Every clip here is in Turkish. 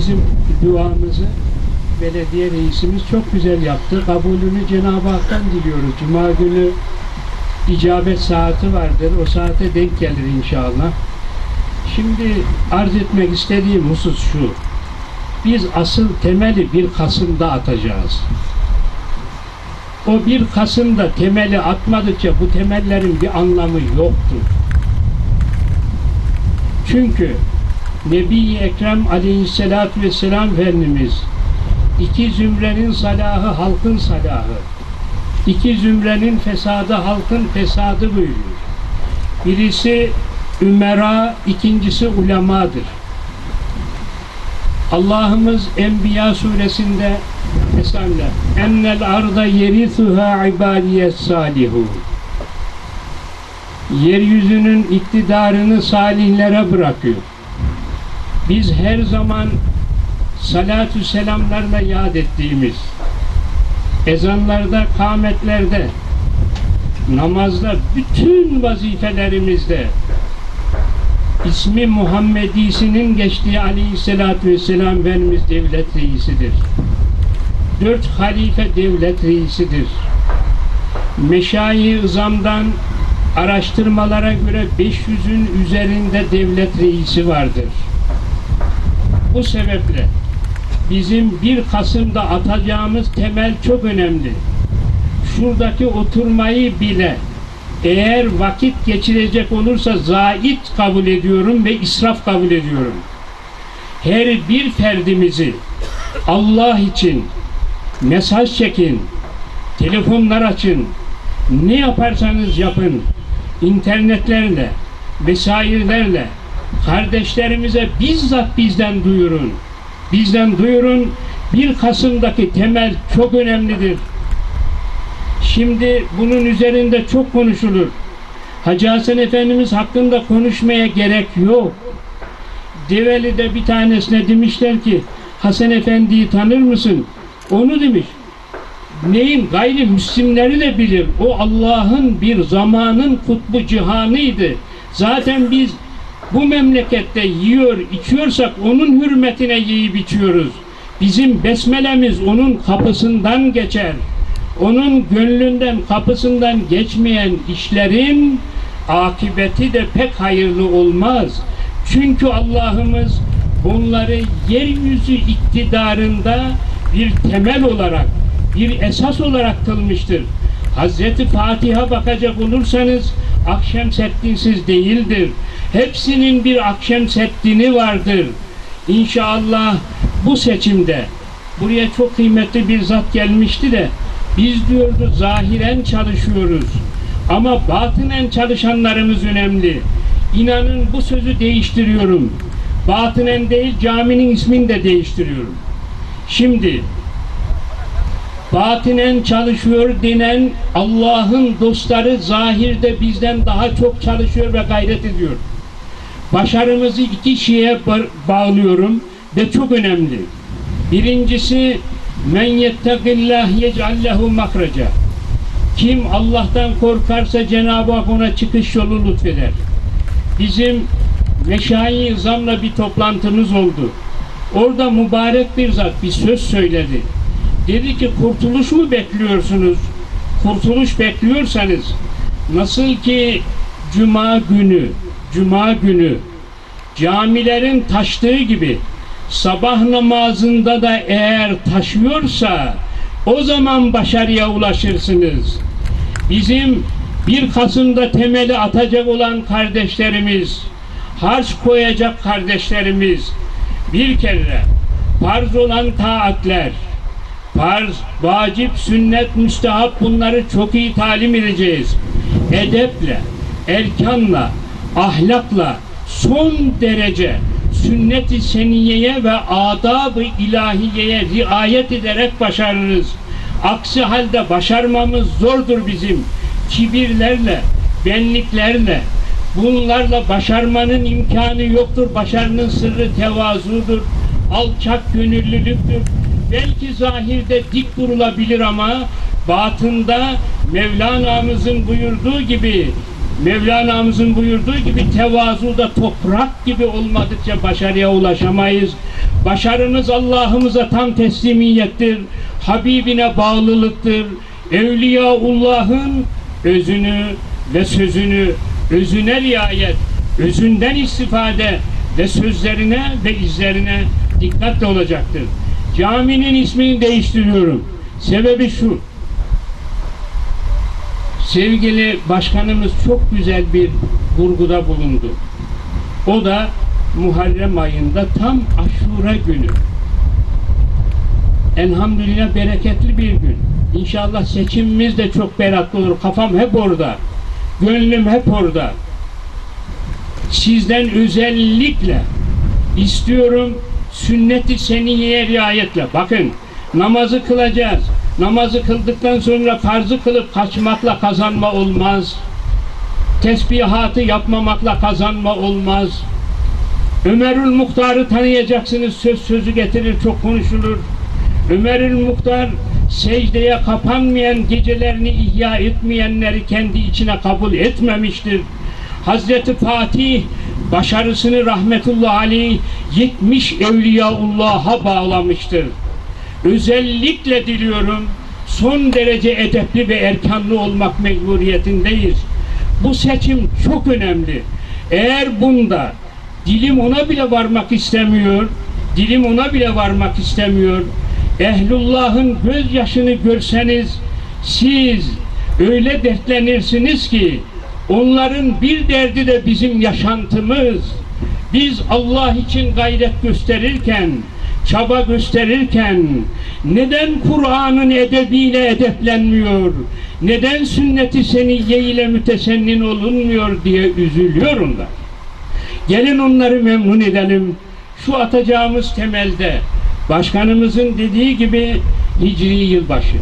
bizim duamızı belediye reisimiz çok güzel yaptı. Kabulünü Cenab-ı Hak'tan diliyoruz. Cuma günü icabet saati vardır. O saate denk gelir inşallah. Şimdi arz etmek istediğim husus şu. Biz asıl temeli bir Kasım'da atacağız. O bir Kasım'da temeli atmadıkça bu temellerin bir anlamı yoktur. Çünkü Nebi-i Ekrem aleyhissalatü vesselam Efendimiz iki zümrenin salahı halkın salahı, iki zümrenin fesadı halkın fesadı buyuruyor. Birisi ümera, ikincisi ulemadır. Allah'ımız Enbiya suresinde Mesela ennel arda yerithuha ibadiyet salihu Yeryüzünün iktidarını salihlere bırakıyor. Biz her zaman salatü selamlarla yad ettiğimiz ezanlarda, kâmetlerde, namazda, bütün vazifelerimizde ismi Muhammedisinin geçtiği aleyhissalatü vesselam Efendimiz devlet reisidir. Dört halife devlet reisidir. Meşayi Izam'dan araştırmalara göre 500'ün üzerinde devlet reisi vardır. Bu sebeple bizim 1 Kasım'da atacağımız temel çok önemli. Şuradaki oturmayı bile eğer vakit geçirecek olursa zait kabul ediyorum ve israf kabul ediyorum. Her bir ferdimizi Allah için mesaj çekin, telefonlar açın, ne yaparsanız yapın, internetlerle, vesairelerle kardeşlerimize bizzat bizden duyurun. Bizden duyurun. 1 Kasım'daki temel çok önemlidir. Şimdi bunun üzerinde çok konuşulur. Hacı Hasan Efendimiz hakkında konuşmaya gerek yok. Develi'de bir tanesine demişler ki Hasan Efendi'yi tanır mısın? Onu demiş. Neyin gayrimüslimleri de bilir. O Allah'ın bir zamanın kutbu cihanıydı. Zaten biz bu memlekette yiyor, içiyorsak onun hürmetine yiyip içiyoruz. Bizim besmelemiz onun kapısından geçer. Onun gönlünden, kapısından geçmeyen işlerin akıbeti de pek hayırlı olmaz. Çünkü Allah'ımız bunları yeryüzü iktidarında bir temel olarak, bir esas olarak kılmıştır. Hazreti Fatiha bakacak olursanız akşam settinsiz değildir. Hepsinin bir akşam settini vardır. İnşallah bu seçimde buraya çok kıymetli bir zat gelmişti de biz diyordu zahiren çalışıyoruz. Ama batınen çalışanlarımız önemli. İnanın bu sözü değiştiriyorum. Batınen değil caminin ismini de değiştiriyorum. Şimdi batinen çalışıyor denen Allah'ın dostları zahirde bizden daha çok çalışıyor ve gayret ediyor. Başarımızı iki şeye ba- bağlıyorum ve çok önemli. Birincisi men yettegillah yec'allehu mahreca. Kim Allah'tan korkarsa Cenab-ı Hak ona çıkış yolu lütfeder. Bizim Meşayi Zam'la bir toplantımız oldu. Orada mübarek bir zat bir söz söyledi. Dedi ki kurtuluş mu bekliyorsunuz? Kurtuluş bekliyorsanız nasıl ki cuma günü cuma günü camilerin taştığı gibi sabah namazında da eğer taşıyorsa o zaman başarıya ulaşırsınız. Bizim 1 Kasım'da temeli atacak olan kardeşlerimiz, harç koyacak kardeşlerimiz bir kere farz olan taatler, farz, vacip, sünnet, müstehap bunları çok iyi talim edeceğiz. Edeple, erkanla, ahlakla son derece sünnet-i seniyeye ve adab-ı ilahiyeye riayet ederek başarırız. Aksi halde başarmamız zordur bizim. Kibirlerle, benliklerle, bunlarla başarmanın imkanı yoktur. Başarının sırrı tevazudur, alçak gönüllülüktür. Belki zahirde dik durulabilir ama batında Mevlana'mızın buyurduğu gibi Mevlana'mızın buyurduğu gibi tevazuda toprak gibi olmadıkça başarıya ulaşamayız. Başarımız Allah'ımıza tam teslimiyettir. Habibine bağlılıktır. Evliyaullah'ın özünü ve sözünü, özüne riayet, özünden istifade ve sözlerine ve izlerine dikkatle olacaktır. Caminin ismini değiştiriyorum. Sebebi şu. Sevgili başkanımız çok güzel bir vurguda bulundu. O da Muharrem ayında tam aşura günü. Elhamdülillah bereketli bir gün. İnşallah seçimimiz de çok bereketli olur. Kafam hep orada. Gönlüm hep orada. Sizden özellikle istiyorum sünnet-i seniyeye riayetle. Bakın namazı kılacağız. Namazı kıldıktan sonra farzı kılıp kaçmakla kazanma olmaz. Tesbihatı yapmamakla kazanma olmaz. Ömerül Muhtar'ı tanıyacaksınız. Söz sözü getirir, çok konuşulur. Ömerül Muhtar secdeye kapanmayan gecelerini ihya etmeyenleri kendi içine kabul etmemiştir. Hazreti Fatih başarısını rahmetullah aleyh 70 evliyaullah'a bağlamıştır. Özellikle diliyorum son derece edepli ve erkanlı olmak mecburiyetindeyiz. Bu seçim çok önemli. Eğer bunda dilim ona bile varmak istemiyor, dilim ona bile varmak istemiyor. Ehlullah'ın gözyaşını görseniz siz öyle dertlenirsiniz ki onların bir derdi de bizim yaşantımız. Biz Allah için gayret gösterirken, çaba gösterirken neden Kur'an'ın edebiyle edeplenmiyor, neden sünnet-i seniyye ile mütesennin olunmuyor diye üzülüyorum da. Gelin onları memnun edelim. Şu atacağımız temelde başkanımızın dediği gibi Hicri yılbaşı.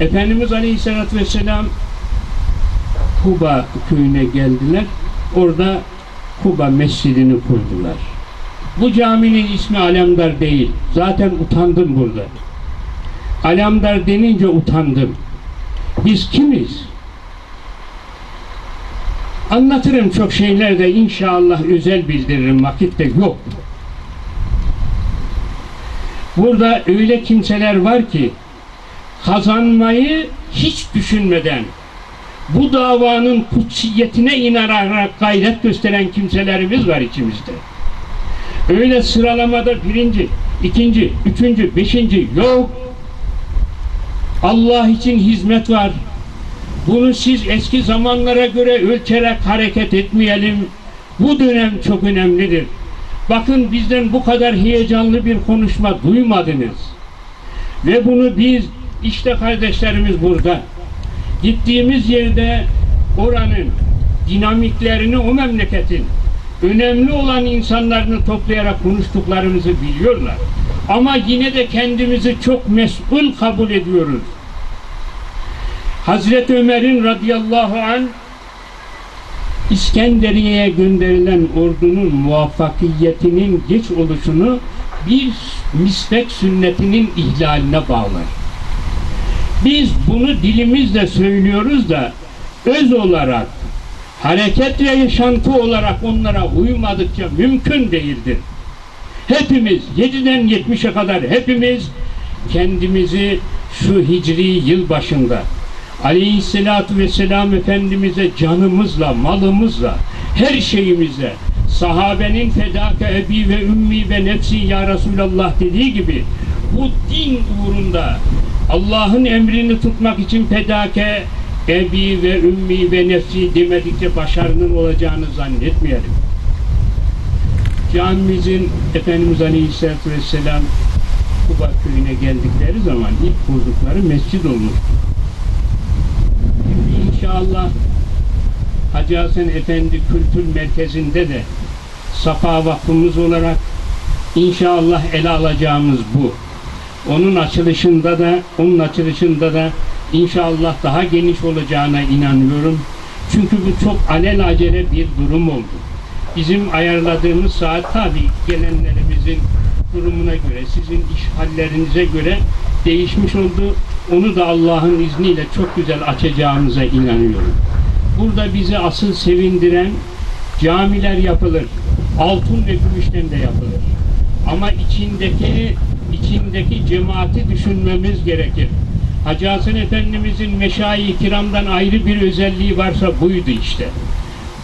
Efendimiz Aleyhisselatü Vesselam Kuba köyüne geldiler. Orada Kuba mescidini kurdular. Bu caminin ismi Alemdar değil. Zaten utandım burada. Alemdar denince utandım. Biz kimiz? Anlatırım çok şeyler de inşallah özel bildiririm. Vakit de yok. Burada öyle kimseler var ki kazanmayı hiç düşünmeden bu davanın kutsiyetine inanarak gayret gösteren kimselerimiz var içimizde. Öyle sıralamada birinci, ikinci, üçüncü, beşinci yok. Allah için hizmet var. Bunu siz eski zamanlara göre ölçerek hareket etmeyelim. Bu dönem çok önemlidir. Bakın bizden bu kadar heyecanlı bir konuşma duymadınız. Ve bunu biz işte kardeşlerimiz burada. Gittiğimiz yerde oranın dinamiklerini o memleketin önemli olan insanlarını toplayarak konuştuklarımızı biliyorlar. Ama yine de kendimizi çok mesul kabul ediyoruz. Hazreti Ömer'in radıyallahu an İskenderiye'ye gönderilen ordunun muvaffakiyetinin geç oluşunu bir misbek sünnetinin ihlaline bağlar. Biz bunu dilimizle söylüyoruz da öz olarak hareket ve yaşantı olarak onlara uymadıkça mümkün değildir. Hepimiz 7'den 70'e kadar hepimiz kendimizi şu hicri yıl başında Aleyhisselatü Vesselam Efendimiz'e canımızla, malımızla, her şeyimizle sahabenin fedaka ebi ve ümmi ve nefsi ya Resulallah dediği gibi bu din uğrunda Allah'ın emrini tutmak için fedake ebi ve ümmi ve nefsi demedikçe başarının olacağını zannetmeyelim. Camimizin Efendimiz Aleyhisselatü Vesselam Kuba köyüne geldikleri zaman ilk kurdukları mescid olmuştu. Şimdi inşallah Hacı Hasan Efendi Kültür Merkezi'nde de Safa Vakfımız olarak inşallah ele alacağımız bu. Onun açılışında da onun açılışında da inşallah daha geniş olacağına inanıyorum. Çünkü bu çok alelacele bir durum oldu. Bizim ayarladığımız saat tabi gelenlerimizin durumuna göre, sizin iş hallerinize göre değişmiş oldu. Onu da Allah'ın izniyle çok güzel açacağımıza inanıyorum. Burada bizi asıl sevindiren camiler yapılır. Altın ve gümüşten de yapılır. Ama içindeki içindeki cemaati düşünmemiz gerekir. Hacı Hasan Efendimizin meşayi kiramdan ayrı bir özelliği varsa buydu işte.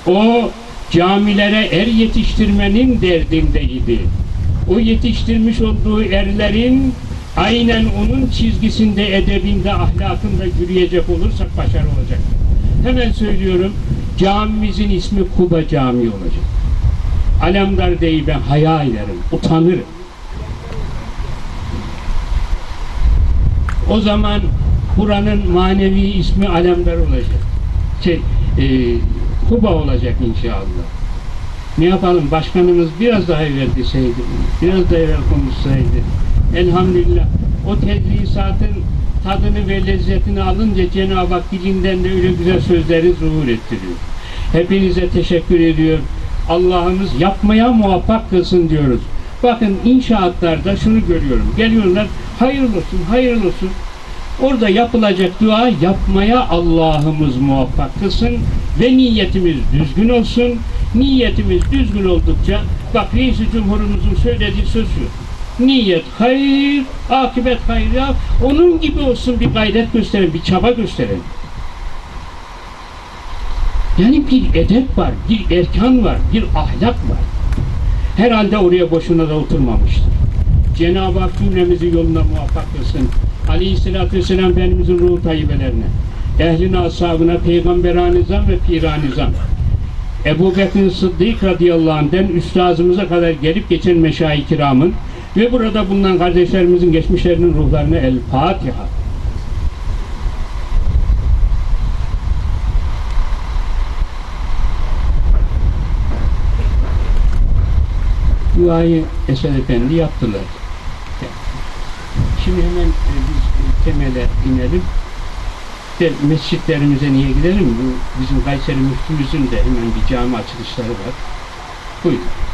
O camilere er yetiştirmenin derdindeydi. O yetiştirmiş olduğu erlerin aynen onun çizgisinde, edebinde, ahlakında yürüyecek olursak başarı olacak. Hemen söylüyorum, camimizin ismi Kuba Camii olacak. Alemdar değil ben haya ederim, utanırım. O zaman buranın manevi ismi Alemdar olacak. Şey, e, Kuba olacak inşallah. Ne yapalım başkanımız biraz daha evvel deseydi, biraz daha evvel konuşsaydı. Elhamdülillah o tedrisatın tadını ve lezzetini alınca Cenab-ı Hak dilinden de öyle güzel sözleri zuhur ettiriyor. Hepinize teşekkür ediyor. Allah'ımız yapmaya muvaffak kılsın diyoruz. Bakın inşaatlarda şunu görüyorum. Geliyorlar hayırlı olsun, hayırlı olsun. Orada yapılacak dua yapmaya Allah'ımız muvaffak kılsın ve niyetimiz düzgün olsun. Niyetimiz düzgün oldukça bak reis Cumhurumuzun söylediği söz şu. Niyet hayır, akıbet hayır ya. Onun gibi olsun bir gayret gösterin, bir çaba gösterin. Yani bir edep var, bir erkan var, bir ahlak var. Herhalde oraya boşuna da oturmamıştır. Cenab-ı Hak cümlemizi yoluna muvaffak kılsın. Aleyhisselatü Vesselam Efendimizin ruhu tayyibelerine, ehline, ashabına, peygamberanizam ve piranizam, Ebu Bekir Sıddık radıyallahu anh'den üstazımıza kadar gelip geçen meşayi kiramın ve burada bulunan kardeşlerimizin geçmişlerinin ruhlarına El Fatiha. Duayı Esed Efendi yaptılar. Şimdi hemen e, biz e, temele inelim. De, mescitlerimize niye gidelim? Bu bizim Kayseri müftümüzün de hemen bir cami açılışları var. Buyurun.